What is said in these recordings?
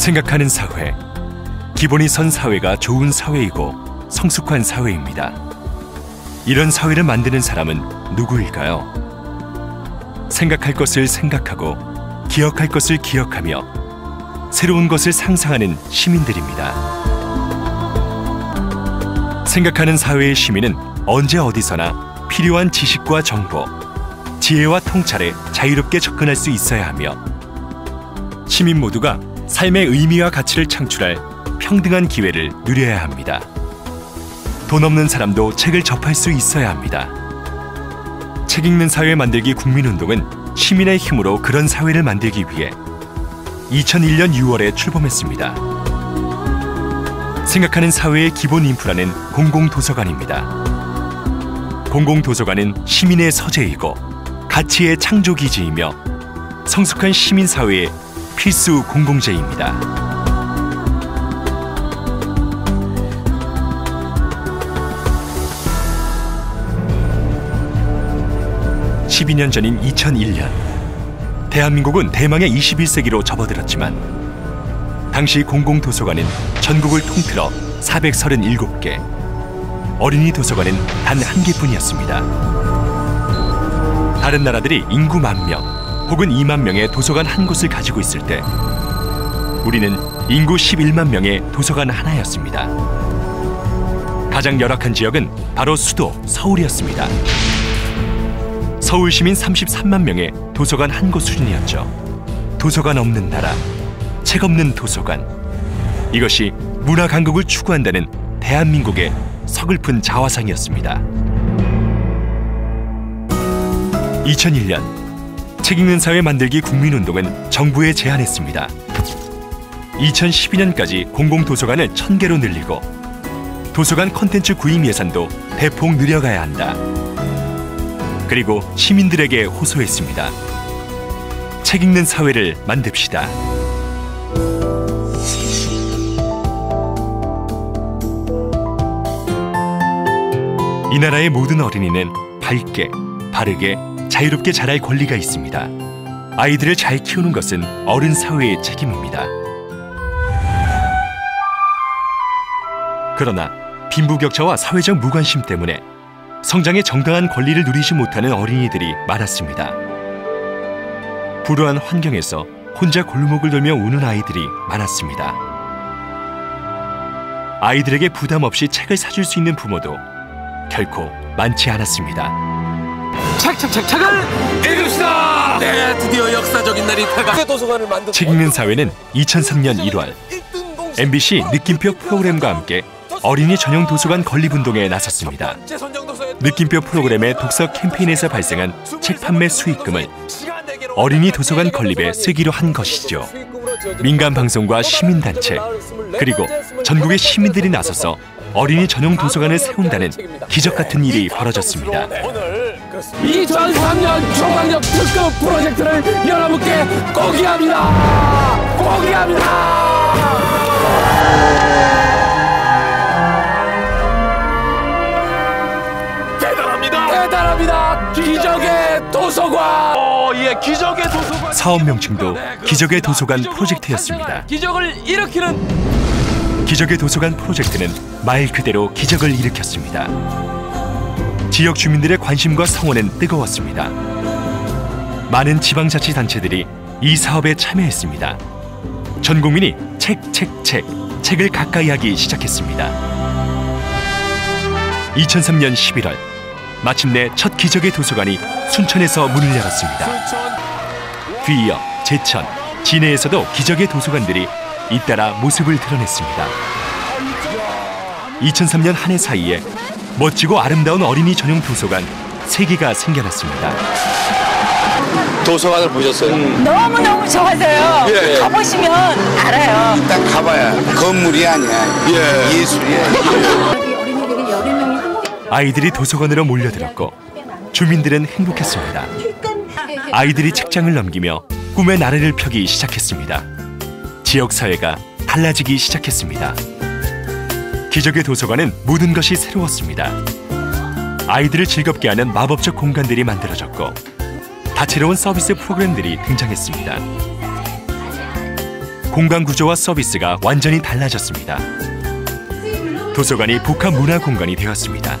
생각하는 사회. 기본이 선 사회가 좋은 사회이고 성숙한 사회입니다. 이런 사회를 만드는 사람은 누구일까요? 생각할 것을 생각하고 기억할 것을 기억하며 새로운 것을 상상하는 시민들입니다. 생각하는 사회의 시민은 언제 어디서나 필요한 지식과 정보, 지혜와 통찰에 자유롭게 접근할 수 있어야 하며 시민 모두가 삶의 의미와 가치를 창출할 평등한 기회를 누려야 합니다. 돈 없는 사람도 책을 접할 수 있어야 합니다. 책 읽는 사회 만들기 국민운동은 시민의 힘으로 그런 사회를 만들기 위해 2001년 6월에 출범했습니다. 생각하는 사회의 기본 인프라는 공공도서관입니다. 공공도서관은 시민의 서재이고 가치의 창조기지이며 성숙한 시민사회의 필수 공공재입니다. 12년 전인 2001년 대한민국은 대망의 21세기로 접어들었지만 당시 공공도서관은 전국을 통틀어 437개 어린이 도서관은 단 한 개뿐이었습니다. 다른 나라들이 인구 만명 혹은 2만 명의 도서관 한 곳을 가지고 있을 때 우리는 인구 11만 명의 도서관 하나였습니다. 가장 열악한 지역은 바로 수도 서울이었습니다. 서울 시민 33만 명의 도서관 한 곳 수준이었죠. 도서관 없는 나라, 책 없는 도서관. 이것이 문화 강국을 추구한다는 대한민국의 서글픈 자화상이었습니다. 2001년 책 읽는 사회 만들기 국민운동은 정부에 제안했습니다. 2012년까지 공공도서관을 1000개로 늘리고 도서관 콘텐츠 구입 예산도 대폭 늘려가야 한다. 그리고 시민들에게 호소했습니다. 책 읽는 사회를 만듭시다. 이 나라의 모든 어린이는 밝게, 바르게, 자유롭게 자랄 권리가 있습니다. 아이들을 잘 키우는 것은 어른 사회의 책임입니다. 그러나 빈부격차와 사회적 무관심 때문에 성장의 정당한 권리를 누리지 못하는 어린이들이 많았습니다. 불우한 환경에서 혼자 골목을 돌며 우는 아이들이 많았습니다. 아이들에게 부담 없이 책을 사줄 수 있는 부모도 결코 많지 않았습니다. 책책책 책을 읽읍시다. 네, 드디어 역사적인 날이 다가 도서관을 만든 책 읽는 사회는 2003년 1월 MBC 느낌표 프로그램과 함께 어린이 전용 도서관 건립운동에 나섰습니다. 느낌표 프로그램의 독서 캠페인에서 발생한 책 판매 수익금을 어린이 도서관 건립에 쓰기로 한 것이죠. 민간 방송과 시민단체 그리고 전국의 시민들이 나서서 어린이 전용 도서관을 세운다는 기적 같은 일이 벌어졌습니다. 2003년 초강력 특급 프로젝트를 여러분께 공개합니다. 공개합니다. 대단합니다. 대단합니다. 기적의 도서관. 어, 예, 기적의 도서관. 사업 명칭도 기적의 도서관 프로젝트였습니다. 기적을 일으키는 기적의 도서관 프로젝트는 말 그대로 기적을 일으켰습니다. 지역 주민들의 관심과 성원은 뜨거웠습니다. 많은 지방자치단체들이 이 사업에 참여했습니다. 전 국민이 책, 책, 책, 책을 가까이 하기 시작했습니다. 2003년 11월 마침내 첫 기적의 도서관이 순천에서 문을 열었습니다. 뒤이어 제천, 진해에서도 기적의 도서관들이 잇따라 모습을 드러냈습니다. 2003년 한 해 사이에 멋지고 아름다운 어린이 전용 도서관 세 개가 생겨났습니다. 도서관을 보셨어요? 너무너무 좋아서요. 예, 예. 가보시면 알아요. 딱 가봐야 건물이 아니야. 예. 예술이야. 아이들이 도서관으로 몰려들었고 주민들은 행복했습니다. 아이들이 책장을 넘기며 꿈의 나래를 펴기 시작했습니다. 지역 사회가 달라지기 시작했습니다. 기적의 도서관은 모든 것이 새로웠습니다. 아이들을 즐겁게 하는 마법적 공간들이 만들어졌고 다채로운 서비스 프로그램들이 등장했습니다. 공간 구조와 서비스가 완전히 달라졌습니다. 도서관이 복합 문화 공간이 되었습니다.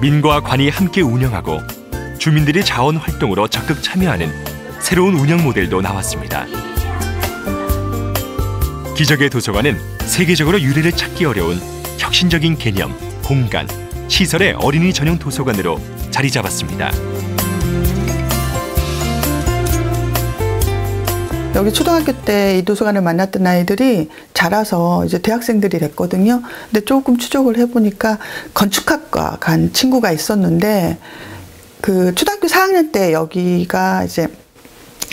민과 관이 함께 운영하고 주민들이 자원 활동으로 적극 참여하는 새로운 운영 모델도 나왔습니다. 기적의 도서관은 세계적으로 유래를 찾기 어려운 혁신적인 개념, 공간, 시설의 어린이 전용 도서관으로 자리 잡았습니다. 여기 초등학교 때 이 도서관을 만났던 아이들이 자라서 이제 대학생들이 됐거든요. 근데 조금 추적을 해보니까 건축학과 간 친구가 있었는데 그 초등학교 4학년 때 여기가 이제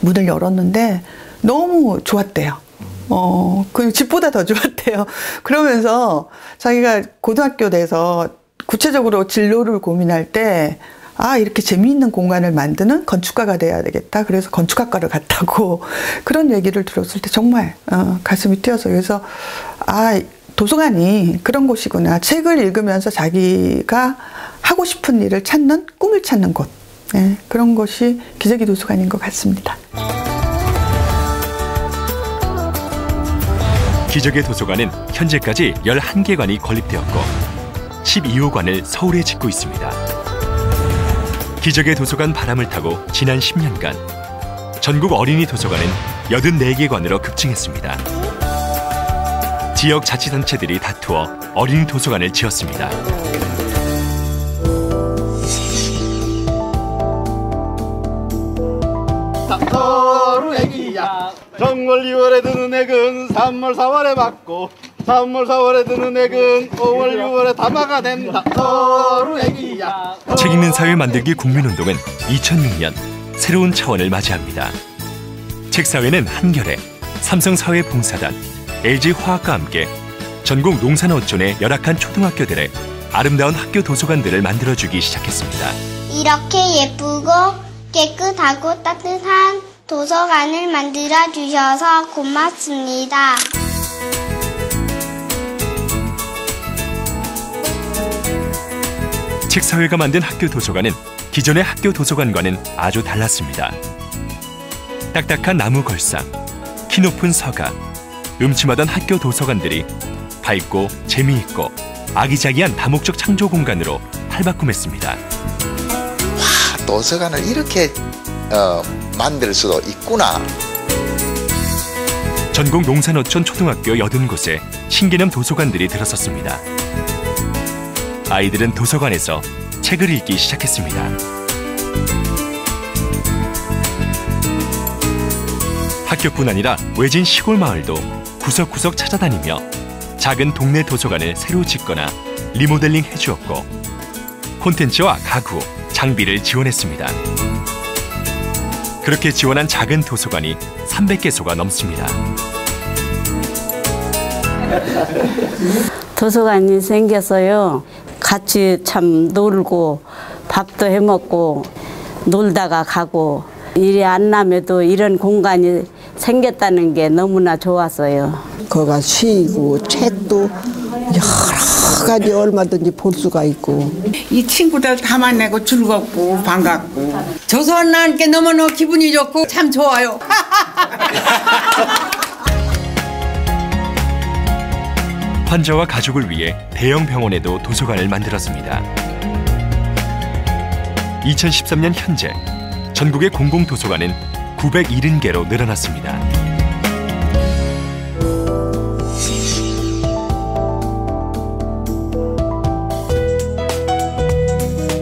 문을 열었는데 너무 좋았대요. 어, 그 집보다 더 좋았대요. 그러면서 자기가 고등학교 돼서 구체적으로 진로를 고민할 때 아, 이렇게 재미있는 공간을 만드는 건축가가 돼야 되겠다. 그래서 건축학과를 갔다고 그런 얘기를 들었을 때 정말 어, 가슴이 뛰어서 그래서 아, 도서관이 그런 곳이구나. 책을 읽으면서 자기가 하고 싶은 일을 찾는 꿈을 찾는 곳. 네, 그런 것이 기저귀 도서관인 것 같습니다. 기적의 도서관은 현재까지 11개 관이 건립되었고 12호 관을 서울에 짓고 있습니다. 기적의 도서관 바람을 타고 지난 10년간 전국 어린이 도서관은 84개 관으로 급증했습니다. 지역 자치단체들이 다투어 어린이 도서관을 지었습니다. 정월 2월에 드는 액은 3월 4월에 받고 3월 4월에 드는 액은 5월 6월에 담아가 된다 서로 애기야 책 읽는 사회 만들기 국민운동은 2006년 새로운 차원을 맞이합니다. 책사회는 한겨레, 삼성사회봉사단, LG화학과 함께 전국 농산어촌의 열악한 초등학교들의 아름다운 학교 도서관들을 만들어주기 시작했습니다. 이렇게 예쁘고 깨끗하고 따뜻한 도서관을 만들어 주셔서 고맙습니다. 책사회가 만든 학교 도서관은 기존의 학교 도서관과는 아주 달랐습니다. 딱딱한 나무 걸상, 키 높은 서가, 음침하던 학교 도서관들이 밝고 재미있고 아기자기한 다목적 창조 공간으로 탈바꿈했습니다. 도서관을 이렇게 어, 만들 수도 있구나. 전국 농산어촌 초등학교 80곳에 신개념 도서관들이 들어섰습니다. 아이들은 도서관에서 책을 읽기 시작했습니다. 학교뿐 아니라 외진 시골 마을도 구석구석 찾아다니며 작은 동네 도서관을 새로 짓거나 리모델링 해주었고 콘텐츠와 가구, 장비를 지원했습니다. 그렇게 지원한 작은 도서관이 300개소가 넘습니다. 도서관이 생겨서요. 같이 참 놀고 밥도 해 먹고 놀다가 가고 일이 안 나면도 이런 공간이 생겼다는 게 너무나 좋았어요. 거가 쉬고 책도 가지 얼마든지 볼 수가 있고 이 친구들 다 만나고 즐겁고 반갑고 조선 나니까 너무너무 기분이 좋고 참 좋아요. 환자와 가족을 위해 대형 병원에도 도서관을 만들었습니다. 2013년 현재 전국의 공공도서관은 970개로 늘어났습니다.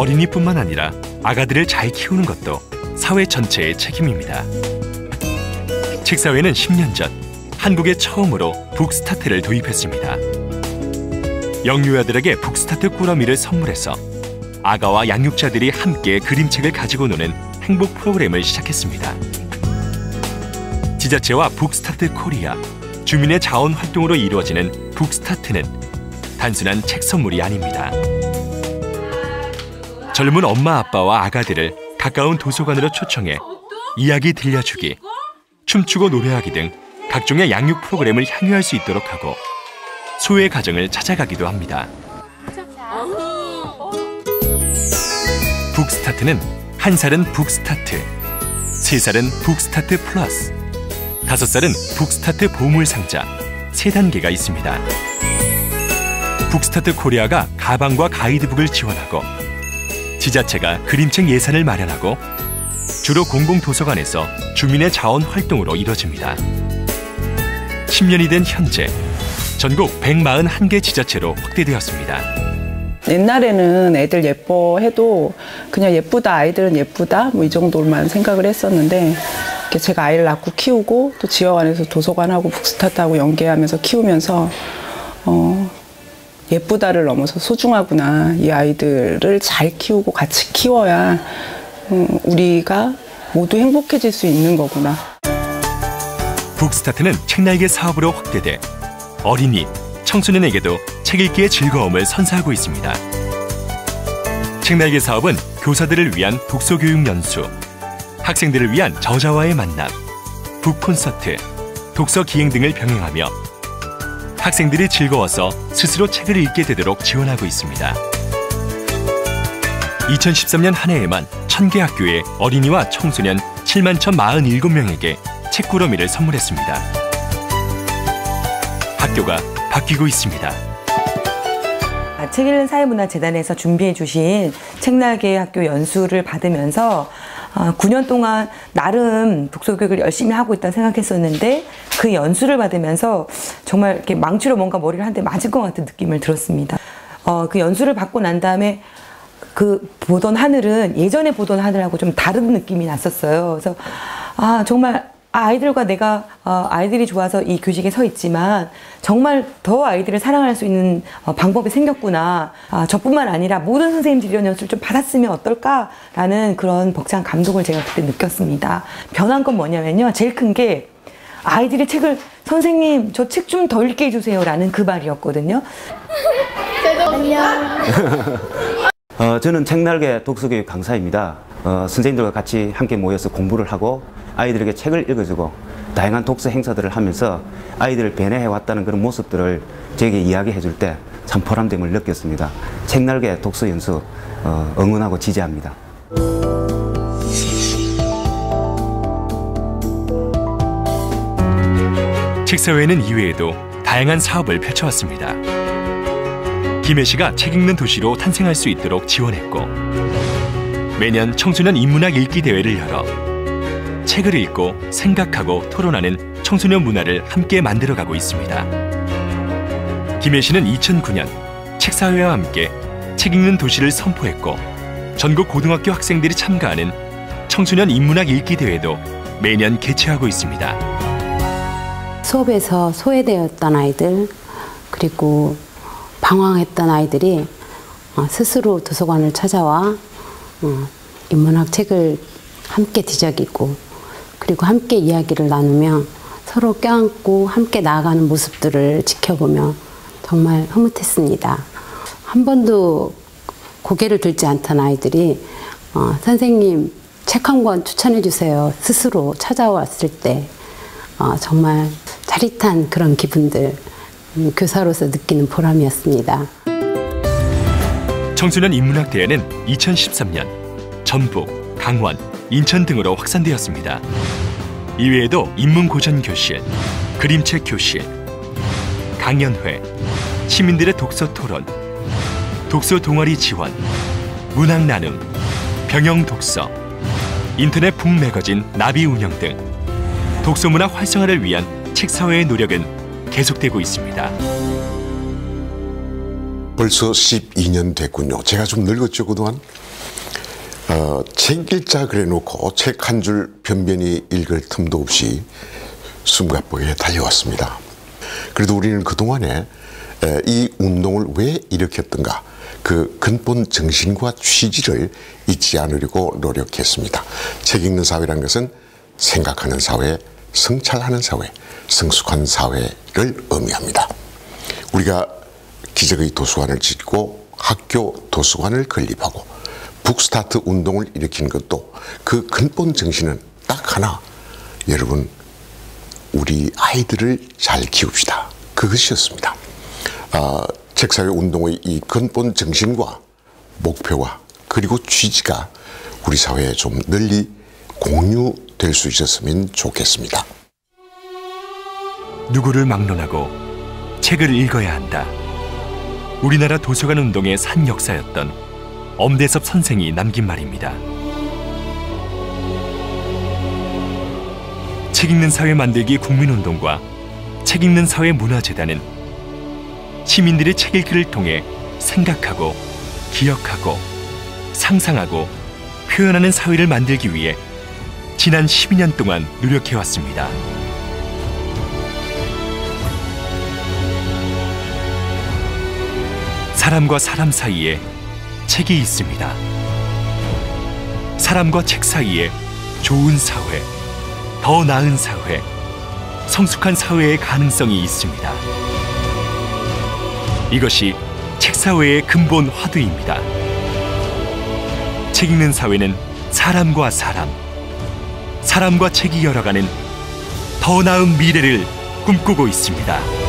어린이뿐만 아니라 아가들을 잘 키우는 것도 사회 전체의 책임입니다. 책사회는 10년 전 한국에 처음으로 북스타트를 도입했습니다. 영유아들에게 북스타트 꾸러미를 선물해서 아가와 양육자들이 함께 그림책을 가지고 노는 행복 프로그램을 시작했습니다. 지자체와 북스타트 코리아, 주민의 자원 활동으로 이루어지는 북스타트는 단순한 책 선물이 아닙니다. 젊은 엄마 아빠와 아가들을 가까운 도서관으로 초청해 이야기 들려주기, 춤추고 노래하기 등 각종의 양육 프로그램을 향유할 수 있도록 하고 소외 가정을 찾아가기도 합니다. 북스타트는 한 살은 북스타트, 세 살은 북스타트 플러스, 다섯 살은 북스타트 보물 상자 세 단계가 있습니다. 북스타트 코리아가 가방과 가이드북을 지원하고 지자체가 그림책 예산을 마련하고 주로 공공도서관에서 주민의 자원 활동으로 이뤄집니다. 10년이 된 현재 전국 141개 지자체로 확대되었습니다. 옛날에는 애들 예뻐해도 그냥 예쁘다 아이들은 예쁘다 뭐 이 정도만 생각을 했었는데 제가 아이를 낳고 키우고 또 지역 안에서 도서관하고 북스타트하고 연계하면서 키우면서 어, 예쁘다를 넘어서 소중하구나 이 아이들을 잘 키우고 같이 키워야 음, 우리가 모두 행복해질 수 있는 거구나. 북스타트는 책날개 사업으로 확대돼 어린이, 청소년에게도 책 읽기의 즐거움을 선사하고 있습니다. 책날개 사업은 교사들을 위한 독서 교육 연수, 학생들을 위한 저자와의 만남, 북콘서트, 독서 기행 등을 병행하며 학생들이 즐거워서 스스로 책을 읽게 되도록 지원하고 있습니다. 2013년 한 해에만 1000개 학교의 어린이와 청소년 7만 1,047명에게 책꾸러미를 선물했습니다. 학교가 바뀌고 있습니다. 아, 책 읽는 사회문화재단에서 준비해 주신 책날개 학교 연수를 받으면서 9년 동안 나름 독서 교육을 열심히 하고 있다 생각했었는데 그 연수를 받으면서 정말 이렇게 망치로 뭔가 머리를 한 대 맞을 것 같은 느낌을 들었습니다. 어, 그 연수를 받고 난 다음에 그 보던 하늘은 예전에 보던 하늘하고 좀 다른 느낌이 났었어요. 그래서 아 정말 아이들과 내가 어, 아이들이 좋아서 이 교직에 서 있지만 정말 더 아이들을 사랑할 수 있는 어, 방법이 생겼구나. 아, 저뿐만 아니라 모든 선생님들이 이런 연수를 좀 받았으면 어떨까라는 그런 벅찬 감동을 제가 그때 느꼈습니다. 변한 건 뭐냐면요. 제일 큰 게 아이들이 책을 선생님 저 책 좀 더 읽게 해주세요 라는 그 말이었거든요. 안녕. 어, 저는 책날개 독서교육 강사입니다. 어, 선생님들과 같이 함께 모여서 공부를 하고 아이들에게 책을 읽어주고 다양한 독서 행사들을 하면서 아이들을 배려해 왔다는 그런 모습들을 저에게 이야기해 줄 때 참 보람됨을 느꼈습니다. 책날개 독서 연수 어, 응원하고 지지합니다. 책사회는 이외에도 다양한 사업을 펼쳐왔습니다. 김해 씨가 책 읽는 도시로 탄생할 수 있도록 지원했고 매년 청소년 인문학 읽기 대회를 열어 책을 읽고 생각하고 토론하는 청소년 문화를 함께 만들어가고 있습니다. 씨는 2009년 책사회와 함께 책 읽는 도시를 선포했고 전국 고등학교 학생들이 참가하는 청소년 인문학 읽기 대회도 매년 개최하고 있습니다. 수업에서 소외되었던 아이들 그리고 방황했던 아이들이 어, 스스로 도서관을 찾아와 어, 인문학 책을 함께 뒤적이고 그리고 함께 이야기를 나누며 서로 껴안고 함께 나아가는 모습들을 지켜보며 정말 흐뭇했습니다. 한 번도 고개를 들지 않던 아이들이 어, 선생님 책 한 권 추천해 주세요. 스스로 찾아왔을 때 어, 정말 짜릿한 그런 기분들 음, 교사로서 느끼는 보람이었습니다. 청소년 인문학 대회는 2013년 전북, 강원, 인천 등으로 확산되었습니다. 이외에도 인문고전 교실, 그림책 교실, 강연회, 시민들의 독서 토론, 독서 동아리 지원, 문학 나눔, 병영 독서, 인터넷 북 매거진 나비 운영 등 독서 문화 활성화를 위한 책 사회의 노력은 계속되고 있습니다. 벌써 12년 됐군요. 제가 좀 늙었죠 그동안. 어, 책 읽자 그래놓고 책 한 줄 변변히 읽을 틈도 없이 숨가쁘게 달려왔습니다. 그래도 우리는 그동안에 이 운동을 왜 일으켰던가 그 근본 정신과 취지를 잊지 않으려고 노력했습니다. 책 읽는 사회란 것은 생각하는 사회, 성찰하는 사회, 성숙한 사회를 의미합니다. 우리가 기적의 도서관을 짓고 학교 도서관을 건립하고 북스타트 운동을 일으킨 것도 그 근본 정신은 딱 하나. 여러분 우리 아이들을 잘 키웁시다. 그것이었습니다. 아, 책사회 운동의 이 근본 정신과 목표와 그리고 취지가 우리 사회에 좀 널리 공유될 수 있었으면 좋겠습니다. 누구를 막론하고 책을 읽어야 한다. 우리나라 도서관 운동의 산 역사였던 엄대섭 선생이 남긴 말입니다. 책 읽는 사회 만들기 국민운동과 책 읽는 사회 문화재단은 시민들이 책 읽기를 통해 생각하고 기억하고 상상하고 표현하는 사회를 만들기 위해 지난 12년 동안 노력해 왔습니다. 사람과 사람 사이에 책이 있습니다. 사람과 책 사이에 좋은 사회, 더 나은 사회, 성숙한 사회의 가능성이 있습니다. 이것이 책 사회의 근본 화두입니다. 책 읽는 사회는 사람과 사람, 사람과 책이 열어가는 더 나은 미래를 꿈꾸고 있습니다.